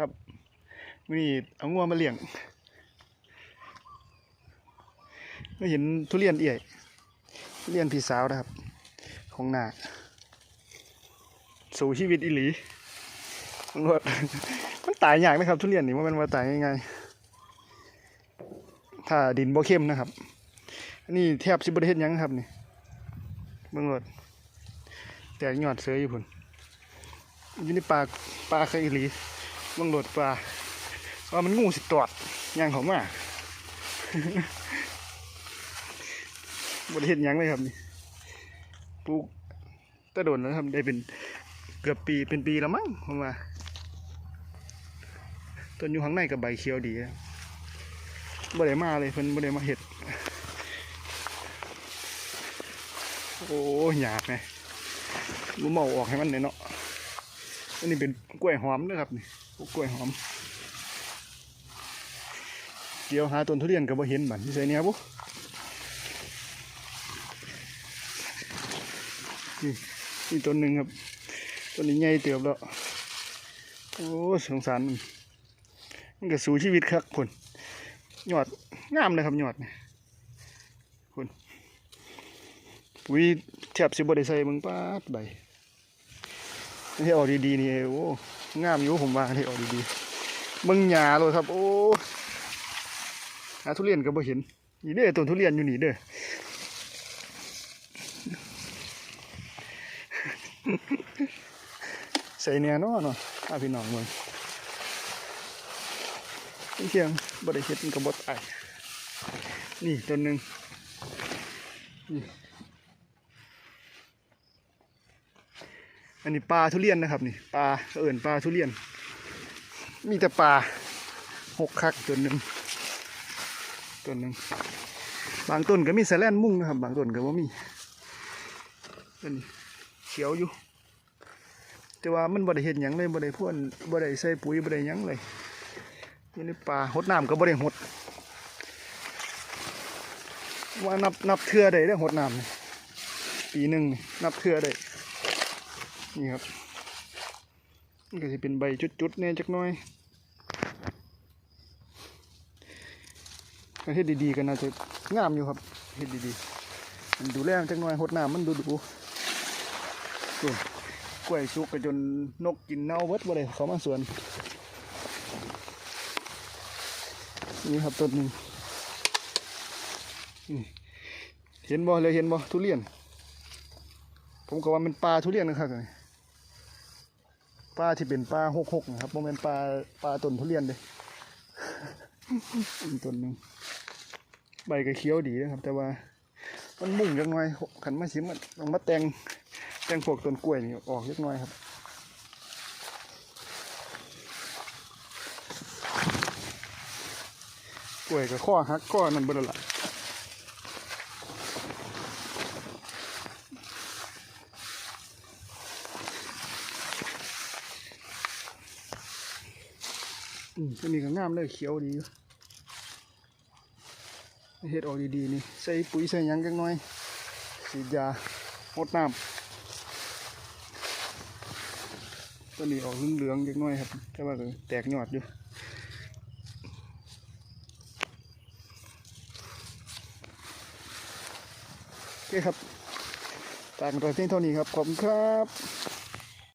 ครับวันนี้เอางัวมาเลี้ยงก็เห็นทุเรียนเอี่ยทุเรียนพี่สาวนะครับ ของนาสู่ชีวิตอีหลีมันว่ามันตายยากนะครับ ทุเรียนนี่ว่ามันมาตายง่ายๆถ้าดินบ่เข้มนะครับอันนี้แทบสิบปริเฮ็ดหยังครับนี่เบิ่งรถแตกยอดเสืออยู่พุ่นอยู่ในปลาปลาเคยอีหลี บิ่งรถปลาว่ามันงูสิตอดย่างเขามาบริเฮ็ดยังเลยครับนี่ปลูกตะโดนแล้วครับได้เป็นเกือบปีเป็นปีแล้วมั้งผมว่าต้นอยู่ข้างในกับใบเขียวดีบ่ได้มาเลยเพิ่นบ่ได้มาเฮ็ด โอ้หยาบไงรู้เมาออกให้มันเลยเนาะ อันนี้เป็นกล้วยหอมนะครับนี่กล้วยหอม เดี๋ยวหาต้นทุเรียนก็บ่เห็นบัดนี่ใส่เนี่ยบุนี่นี่ต้นหนึ่งครับต้นนี้ใหญ่เติบแล้ว โอ้สงสารมันมันก็สู้ชีวิตครับคนยอดงามเลยครับยอดนี่ปุ๋ยแทบสิบ่ได้ใส่เบิ่งป้าใบ ที่ออกดีๆนี่โอ้งามอยู่ผมว่าที่ออกดีๆเบิ่งหญ้าเลยครับ โอ้หาทุเรียนก็บ่เห็นนี่เด้อต้นทุเรียนอยู่นี่เด้อใส่แน่เนอนเนาะพาพี่น้องเบิ่งเที่ยงบ่ได้เฮ็ดมันก็บ่ตายนี่ต้นหนึ่ง อันนี้ปลาทุเรียนนะครับนี่ปลาเอิ่นปลาทุเรียน มีแต่ปลาหกคักตัวหนึ่งตัวหนึ่งบางต้นก็มีแสลนมุ่งนะครับ บางต้นก็ว่ามีอันนี้เขียวอยู่ แต่ว่ามันบ่ได้เห็นหยังเลยบ่ได้พ่นบ่ได้ใส่ปุ๋ยบ่ได้ยังเลยนี่ในปลาหดน้ำก็บ่ได้หดว่านับนับเทื่อได้ได้หดน้ำปีหนึ่งนับเทื่อได้ นี่ครับนก็จะเป็นใบจุดๆเนี่ยจักหน้อยเฮ็ดดีๆก็น่าจะงามอยู่ครับเฮ็ดดีๆมันดูแลจักหน้อยหดน้ำมันดูดูส่วนกล้วยสุกก็จนนกกินเน่าเบิดบ่ได้เขามาสวนนี่ครับต้นหนึ่งเห็นบ่เลยเห็นบ่ทุเรียน ผมก็ว่ามันปลาทุเรียนนะครับ ปลาที่เป็นปลาหกหกนะครับโมเมนปลาปลาต้นทุเรียนเลยอีกต้นหนึ่งใบก็เขียวดีนะครับ แต่ว่ามันมุ่งจักหน่อยขันมาชิมมันต้องมาแตงแตงพวกต้นกล้วยนี่ออกเล็กน้อยครับกล้วยกับข้อหักข้อนั่นเบดแล้ละ อืมตัวนี้ก็งามเลยเขียวดีเฮ็ดออกดีๆนี่ใส่ปุ๋ยใส่ยังจักหน่อยฉีดยาหดน้ำตัวนี้ออกเหลืองๆจักหน่อยครับ แต่ว่าแตกยอดอยู่โอเคครับจากกันเพียงเท่านี้ครับ ขอบคุณครับ